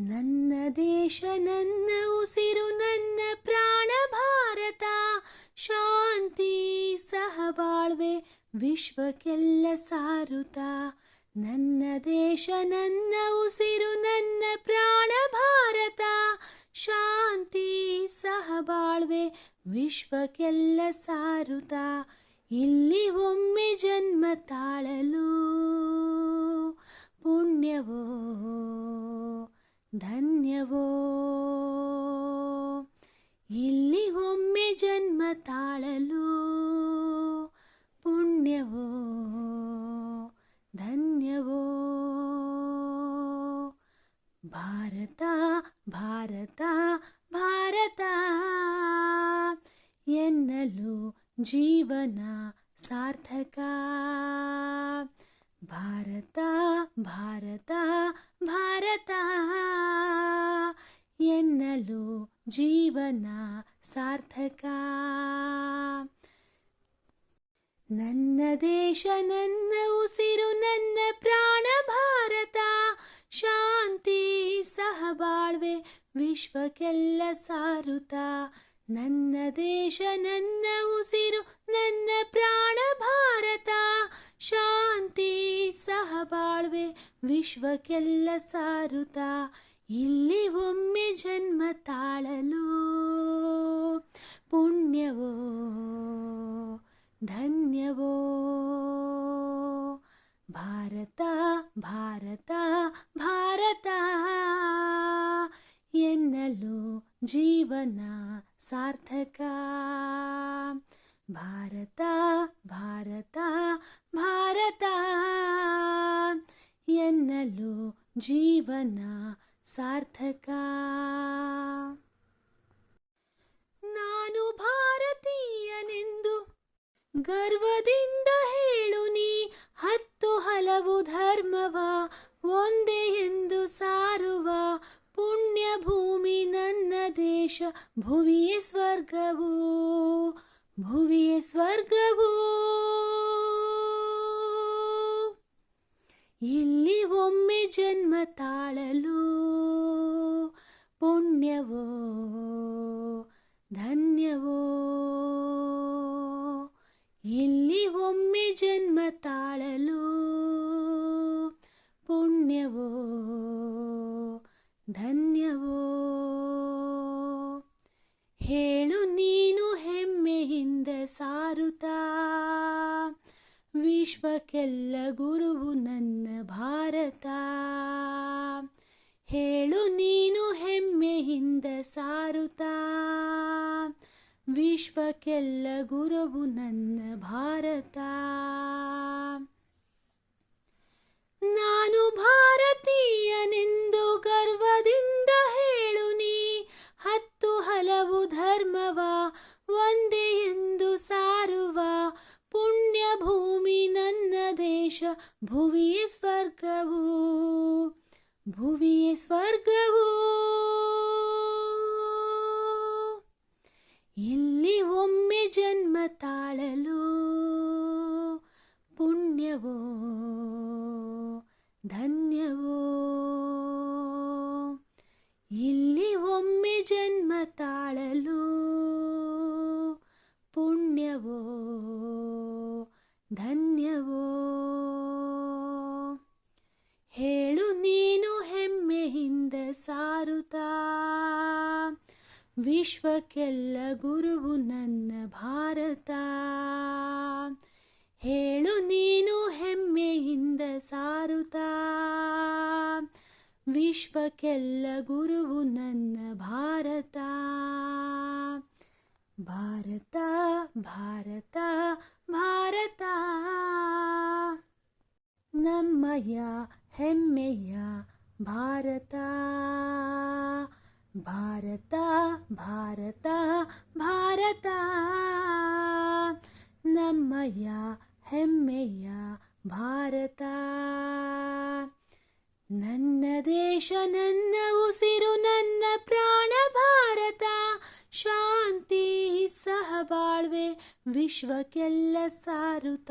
ನನ್ನ ದೇಶ, ನನ್ನ ಉಸಿರು, ನನ್ನ ಪ್ರಾಣ ಭಾರತ. ಶಾಂತಿ ಸಹಬಾಳ್ವೆ ವಿಶ್ವಕ್ಕೆಲ್ಲ ಸಾರುತ. ನನ್ನ ದೇಶ, ನನ್ನ ಉಸಿರು, ನನ್ನ ಪ್ರಾಣ ಭಾರತ. ಶಾಂತಿ ಸಹಬಾಳ್ವೆ ವಿಶ್ವಕ್ಕೆಲ್ಲ ಸಾರುತ. ಇಲ್ಲಿ ಒಮ್ಮೆ ಜನ್ಮ ತಾಳಲು ಪುಣ್ಯವೋ ಧನ್ಯವೋ. ಇಲ್ಲಿ ಒಮ್ಮೆ ಜನ್ಮ ತಾಳಲು ಪುಣ್ಯವೋ, ಧನ್ಯವೋ. ಭಾರತ ಭಾರತ ಭಾರತ, ಎನ್ನಲು ಜೀವನ ಸಾರ್ಥಕ. ಭಾರತ ಭಾರತ ಭಾರತ. ಜೀವನ ಸಾರ್ಥಕ. ನನ್ನ ದೇಶ, ನನ್ನ ಉಸಿರು, ನನ್ನ ಪ್ರಾಣ ಭಾರತ. ಶಾಂತಿ ಸಹಬಾಳ್ವೆ ವಿಶ್ವಕ್ಕೆಲ್ಲ ಸಾರುತ. ನನ್ನ ದೇಶ, ನನ್ನ ಉಸಿರು, ನನ್ನ ಪ್ರಾಣ ಭಾರತ. ಶಾಂತಿ ಸಹಬಾಳ್ವೆ ವಿಶ್ವಕ್ಕೆಲ್ಲ ಸಾರುತ್ತ ಇಲ್ಲಿ ಒಮ್ಮೆ ಜನ್ಮ ತಾಳಲು. ಪುಣ್ಯವೋ, ಧನ್ಯವೋ. ಭಾರತ ಭಾರತ ಭಾರತ. ಎನ್ನಲು ಜೀವನ ಸಾರ್ಥಕ. ಭಾರತ ಭಾರತ ಭಾರತ. ಎನ್ನಲು ಜೀವನ ಸಾರ್ಥಕ. ನಾನು ಭಾರತೀಯನೆಂದು ಗರ್ವದಿಂದ ಹೇಳು ನೀ, ಹತ್ತು ಹಲವು ಧರ್ಮವ ಒಂದೇ ಎಂದು ಸಾರುವ ಪುಣ್ಯ ಭೂಮಿ ನನ್ನ ದೇಶ, ಭುವಿಯೇ ಸ್ವರ್ಗವು ಭುವಿಯೇ ಸ್ವರ್ಗವು. ಇಲ್ಲಿ ಒಮ್ಮೆ ಜನ್ಮ ತಾಳಲು ಒಮ್ಮೆ ಜನ್ಮ ತಾಳಲು ಪುಣ್ಯವೋ, ಧನ್ಯವೋ? ಹೇಳು ನೀನು ಹೆಮ್ಮೆಯಿಂದ ಸಾರುತ್ತಾ ವಿಶ್ವಕ್ಕೆಲ್ಲ ಗುರುವು ನನ್ನ ಭಾರತ. ಹೇಳು ನೀನು ಹೆಮ್ಮೆಯಿಂದ ಸಾರುತ್ತಾ ವಿಶ್ವಕ್ಕೆಲ್ಲ ಗುರುವು ನನ್ನ ಭಾರತ. ನಾನು ಭಾರತೀಯನೆಂದು ಗರ್ವದಿಂದ ಹೇಳುನಿ. ಹತ್ತು ಹಲವು ಧರ್ಮವ ಒಂದೇ ಎಂದು ಸಾರುವ ಪುಣ್ಯ ಭೂಮಿ ನನ್ನ ದೇಶ ಭುವಿಯೇ ಸ್ವರ್ಗವು. ಭುವಿಯೇ ಸ್ವರ್ಗವು. ಇಲ್ಲಿ ಒಮ್ಮೆ ಜನ್ಮ ತಾಳಲು ಪುಣ್ಯವೋ ಧನ್ಯವೋ. ಇಲ್ಲಿ ಒಮ್ಮೆ ಜನ್ಮ ತಾಳಲು ಪುಣ್ಯವೋ ಧನ್ಯವೋ ವಿಶ್ವಕ್ಕೆಲ್ಲ ಗುರುವು ನನ್ನ ಭಾರತ. ಹೇಳು ನೀನು ಹೆಮ್ಮೆಯಿಂದ ಸಾರುತ್ತಾ ವಿಶ್ವಕ್ಕೆಲ್ಲ ಗುರುವು ನನ್ನ ಭಾರತ. ಭಾರತ ಭಾರತ ಭಾರತ. ನಮ್ಮಯ ಹೆಮ್ಮೆಯ ಭಾರತ. ಭಾರತ ಭಾರತ ಭಾರತ. ನಮ್ಮಯ್ಯ ಹೆಮ್ಮೆಯ ಭಾರತ. ನನ್ನ ದೇಶ, ನನ್ನ ಉಸಿರು, ನನ್ನ ಪ್ರಾಣ ಭಾರತ. ಶಾಂತಿ ಸಹಬಾಳ್ವೆ ವಿಶ್ವಕ್ಕೆಲ್ಲ ಸಾರುತ್ತ.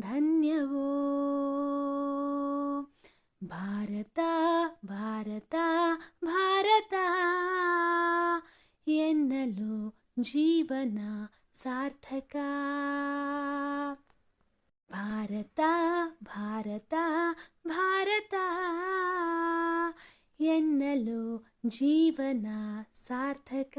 ಧನ್ಯವೋ ಭಾರತ ಭಾರತ ಭಾರತ ಎನ್ನಲು ಜೀವನ ಸಾರ್ಥಕ ಭಾರತ ಭಾರತ ಭಾರತ ಎನ್ನಲು ಜೀವನ ಸಾರ್ಥಕ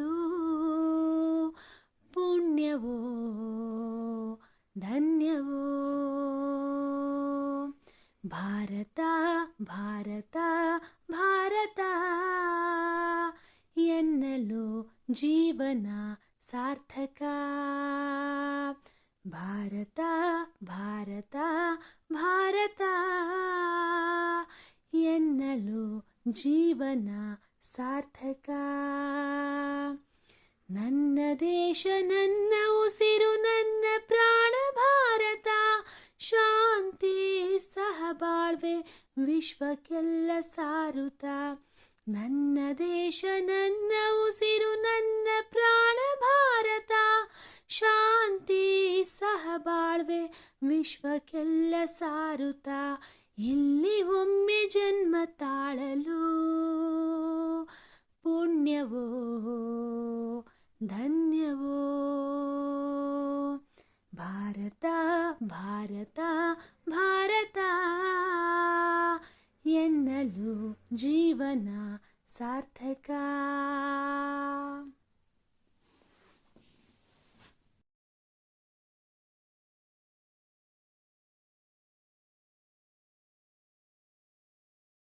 ಧನ್ಯವೋ. ಭಾರತ ಭಾರತ ಭಾರತ. ಎನ್ನಲು ಜೀವನ ಸಾರ್ಥಕ. ಭಾರತ ಭಾರತ ಭಾರತ. ಎನ್ನಲು ಜೀವನ ಸಾರ್ಥಕ. ನನ್ನ ದೇಶ, ನನ್ನ ಉಸಿರು, ನನ್ನ ಪ್ರಾಣ ಭಾರತ. ಶಾಂತಿ ಸಹಬಾಳ್ವೆ ವಿಶ್ವಕ್ಕೆಲ್ಲ ಸಾರುತ. ನನ್ನ ದೇಶ, ನನ್ನ ಉಸಿರು, ನನ್ನ ಪ್ರಾಣ ಭಾರತ. ಶಾಂತಿ ಸಹಬಾಳ್ವೆ ವಿಶ್ವಕ್ಕೆಲ್ಲ ಸಾರುತ. ಇಲ್ಲಿ ಒಮ್ಮೆ ಜನ್ಮ ತಾಳಲು ಪುಣ್ಯವೋ ಧನ್ಯವೋ. ಭಾರತ ಭಾರತ ಭಾರತ. ಎನ್ನಲು ಜೀವನ ಸಾರ್ಥಕ.